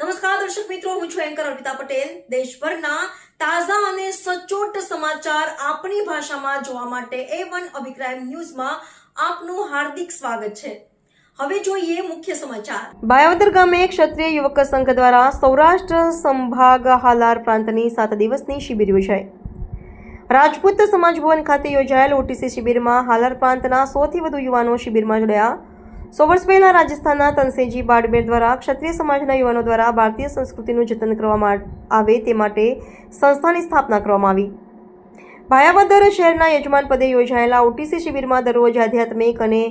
નમસ્કાર, દર્શક મિત્રો, હું છું એન્કર અર્પિતા પટેલ. દેશભરના તાજા અને સચોટ સમાચાર આપણી ભાષામાં જોવા માટે એ વન અભિપ્રાય ન્યૂઝમાં આપનું હાર્દિક સ્વાગત છે. હવે જોઈએ મુખ્ય સમાચાર. બાયાવદર ગામે ક્ષત્રિય યુવક સંઘ દ્વારા સૌરાષ્ટ્ર સંભાગ હાલાર પ્રાંતની સાત દિવસની શિબિર યોજાઈ. રાજપૂત સમાજ ભવન ખાતે યોજાયેલ ઓટીસી શિબિરમાં હાલાર પ્રાંતના સૌથી વધુ યુવાનો શિબિરમાં જોડાયા. સો વર્ષ પહેલાં રાજસ્થાનના તનસેજી બાડમેર દ્વારા ક્ષત્રિય સમાજના યુવાનો દ્વારા ભારતીય સંસ્કૃતિનું જતન કરવામાં આવે તે માટે સંસ્થાની સ્થાપના કરવામાં આવી. ભાયાવદર શહેરના યજમાન પદે યોજાયેલા ઓટીસી શિબિરમાં દરરોજ આધ્યાત્મિક અને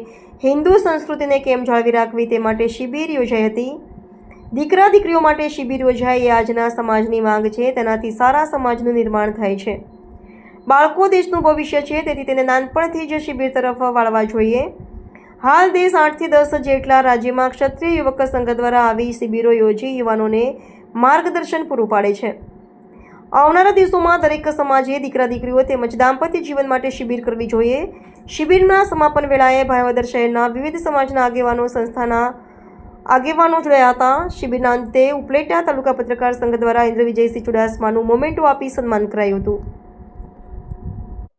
હિન્દુ સંસ્કૃતિને કેમ જાળવી રાખવી તે માટે શિબિર યોજાઈ હતી. દીકરા દીકરીઓ માટે શિબિર યોજાય એ આજના સમાજની માંગ છે, તેનાથી સારા સમાજનું નિર્માણ થાય છે. બાળકો દેશનું ભવિષ્ય છે, તેથી તેને નાનપણથી જ શિબિર તરફ વાળવા જોઈએ. હાલ દેશ આઠથી દસ જેટલા રાજ્યમાં ક્ષત્રિય યુવક સંઘ દ્વારા આવી શિબિરો યોજી યુવાનોને માર્ગદર્શન પૂરું પાડે છે. આવનારા દિવસોમાં દરેક સમાજે દીકરા દીકરીઓ તેમજ દાંપત્ય જીવન માટે શિબિર કરવી જોઈએ. શિબિરના સમાપન વેળાએ ભાવદર શહેરના વિવિધ સમાજના આગેવાનો સંસ્થાના આગેવાનો જોડાયા હતા. શિબિરના અંતે ઉપલેટા તાલુકા પત્રકાર સંઘ દ્વારા ઇન્દ્ર વિજયસિંહ ચુડાસમાનું મોમેન્ટો આપી સન્માન કરાયું હતું.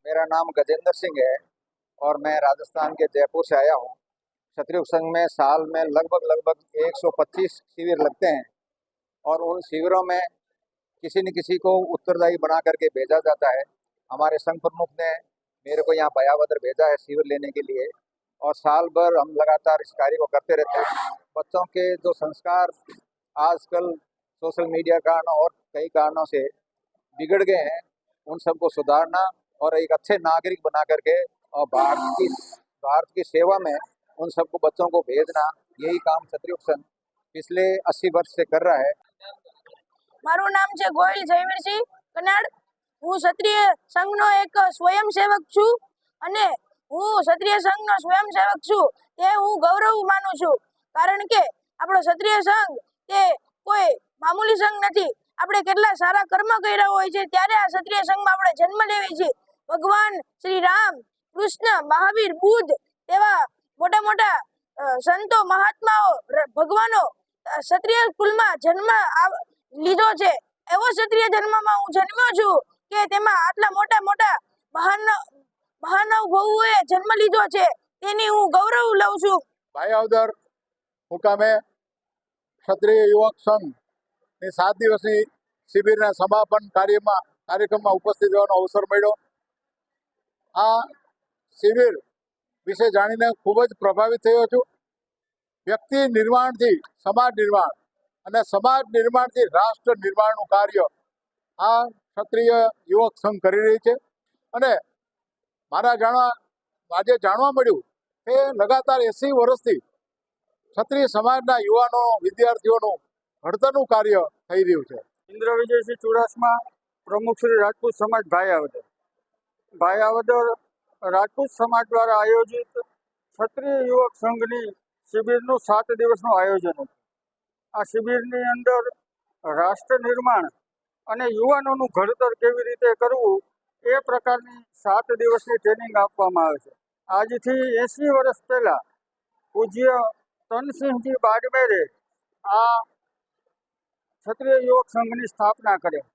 મેરા નામ ગજેન્દ્ર હૈ. और मैं राजस्थान के जयपुर से आया हूँ। क्षत्रिय संघ में साल में लगभग लगभग 125 शिविर लगते हैं और उन शिविरों में किसी न किसी को उत्तरदायी बना करके भेजा जाता है। हमारे संघ प्रमुख ने मेरे को यहाँ बयावदर भेजा है शिविर लेने के लिए और साल भर हम लगातार इस कार्य को करते रहते हैं। बच्चों के जो संस्कार आजकल सोशल मीडिया कारण और कई कारणों से बिगड़ गए हैं, उन सबको सुधारना और एक अच्छे नागरिक बना करके और भारत की भारत की सेवा में उन सबको बच्चों को भेजना यही काम क्षत्रिय संघ पिछले अस्सी वर्ष से कर रहा है મારું નામ છે ગોયલ જયવીરસિંહ કનાડ હું ક્ષત્રિય સંઘનો એક સ્વયંસેવક છું અને હું ક્ષત્રિય સંઘનો સ્વયંસેવક છું તે હું ગૌરવ માનું છું કારણ કે આપણો ક્ષત્રિય સંઘ તે કોઈ મામૂલી સંઘ નથી આપણે કેટલા સારા કર્મ કર્યા હોય છે ત્યારે આ ક્ષત્રિય સંઘમાં આપણે જન્મ લેવી છે ભગવાન શ્રી રામ કૃષ્ણ, મહાવીર બુદ્ધ એવા મોટા મોટા સંતો, મહાત્માઓ ભગવાનો ક્ષત્રિય કુલમાં જન્મ લીધો છે. એવો ક્ષત્રિય જન્મમાં હું જન્મ્યો છું કે તેમાં આટલા મોટા મોટા મહાન મહાનુભાવોએ જન્મ લીધો છે. તેની હું ગૌરવ લઉં છું. ભાયાવદર મુકામે ક્ષત્રિય યુવક સંઘની સાત દિવસની શિબિરના સમાપન કાર્યમાં, કાર્યક્રમમાં ઉપસ્થિત રહેવાનો અવસર મળ્યો. આ શિબિર વિશે જાણીને ખૂબ જ પ્રભાવિત થયો છું. વ્યક્તિ નિર્માણથી સમાજ નિર્માણ અને સમાજ નિર્માણથી રાષ્ટ્ર નિર્માણનું કાર્ય આ ક્ષત્રિય યુવક સંઘ કરી રહી છે. અને મારા જાણવા, આજે જાણવા મળ્યું કે લગાતાર એસી વર્ષથી ક્ષત્રિય સમાજના યુવાનો, વિદ્યાર્થીઓનું ઘડતરનું કાર્ય થઈ રહ્યું છે. ઇન્દ્ર વિજયસિંહ ચુડાસમા પ્રમુખ શ્રી રાજપૂત સમાજ ભાઈ આવદર. ભાઈ ભાયાવદર રાજપૂત સમાજ દ્વારા આયોજિત ક્ષત્રિય યુવક સંઘની શિબિરનું સાત દિવસનું આયોજન હતું. આ શિબિરની અંદર રાષ્ટ્ર નિર્માણ અને યુવાનોનું ઘડતર કેવી રીતે કરવું એ પ્રકારની સાત દિવસની ટ્રેનિંગ આપવામાં આવે છે. આજથી એંસી વર્ષ પહેલાં પૂજ્ય તનસિંહજી બાડમેરે આ ક્ષત્રિય યુવક સંઘની સ્થાપના કરી.